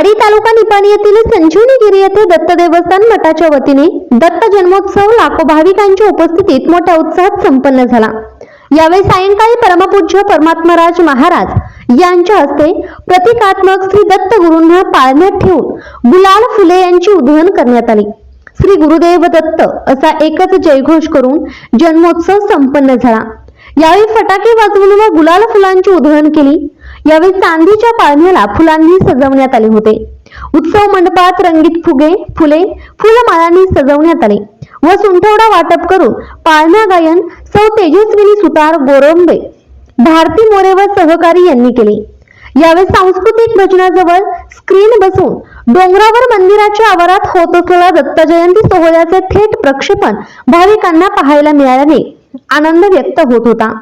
वाडी तालुका निपाणी येथील संजीवनीगिरी येथे दत्त देवस्थान मठाच्या वतीने दत्त जन्मोत्सव लाखो भाविकांच्या उपस्थितीत मोठ्या उत्साहात संपन्न झाला. यावेळी सायंकाळी परमपूज्य परमात्मराज महाराज यांच्या हस्ते प्रतिकात्मक श्री दत्त गुरूंना पाळण्यात ठेवून गुलाल फुले यांची उधळण करण्यात आली. श्री गुरुदेव दत्त असा एकच जयघोष करून जन्मोत्सव संपन्न झाला. यावेळी फटाके वाजवून व गुलाल फुलांची उधळण केली. यावेळी चांदीच्या पाळण्याला फुलांनी सजवण्यात आले होते. उत्सव मंडपात रंगीत फुगे फुले फुलमाळांनी सजवण्यात आले. व सुंठवडा वाटप करून पाळणा गायन सौ तेजस्विनी सुतार गोरंबे भारती मोरे व सहकारी यांनी केले. यावेळी सांस्कृतिक भजनाजवळ स्क्रीन बसून डोंगरावर मंदिराच्या आवारात होत असलेला दत्त जयंती सोहळ्याचे थेट प्रक्षेपण भाविकांना पाहायला मिळाल्याने आनंद व्यक्त होत होता.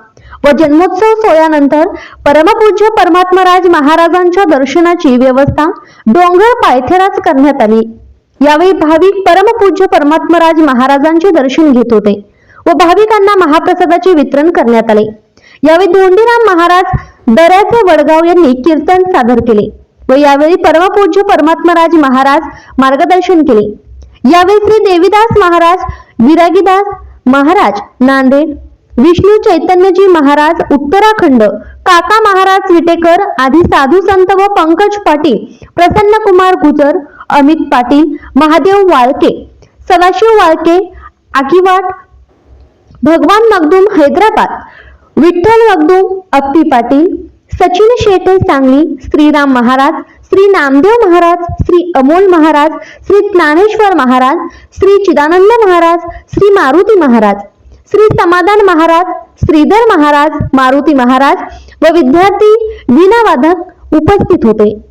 व जन्मोत्सव सोहळ्यानंतर परमपूज्य परमात्मराज महाराजांच्या दर्शनाची व्यवस्था डोंगर पायथेराज करण्यात आली. यावेळी भाविक परमपूज्य परमात्मराज महाराजांचे दर्शन घेत होते व भाविकांना महाप्रसादाचे वितरण करण्यात आले. यावेळी धोंडीराम महाराज दऱ्याचे वडगाव यांनी कीर्तन सादर केले व यावेळी परमपूज्य परमात्मराज महाराज मार्गदर्शन केले. यावेळी श्री देवीदास महाराज विरागीदास महाराज नांदेड विष्णू चैतन्यजी महाराज उत्तराखंड काका महाराज विटेकर आदी साधू संत व पंकज पाटील प्रसन्न कुमार गुजर अमित पाटील महादेव वाळके सदाशिव वाळके आकिवाट भगवान मगदूम हैदराबाद विठ्ठल मगदूम अप्पी पाटील सचिन शेटे सांगली श्रीराम महाराज श्री नामदेव महाराज श्री अमोल महाराज श्री ज्ञानेश्वर महाराज श्री चिदानंद महाराज श्री मारुती महाराज. श्री समाधान महाराज श्रीधर महाराज मारुती महाराज व विद्यार्थी वीणावादक उपस्थित होते.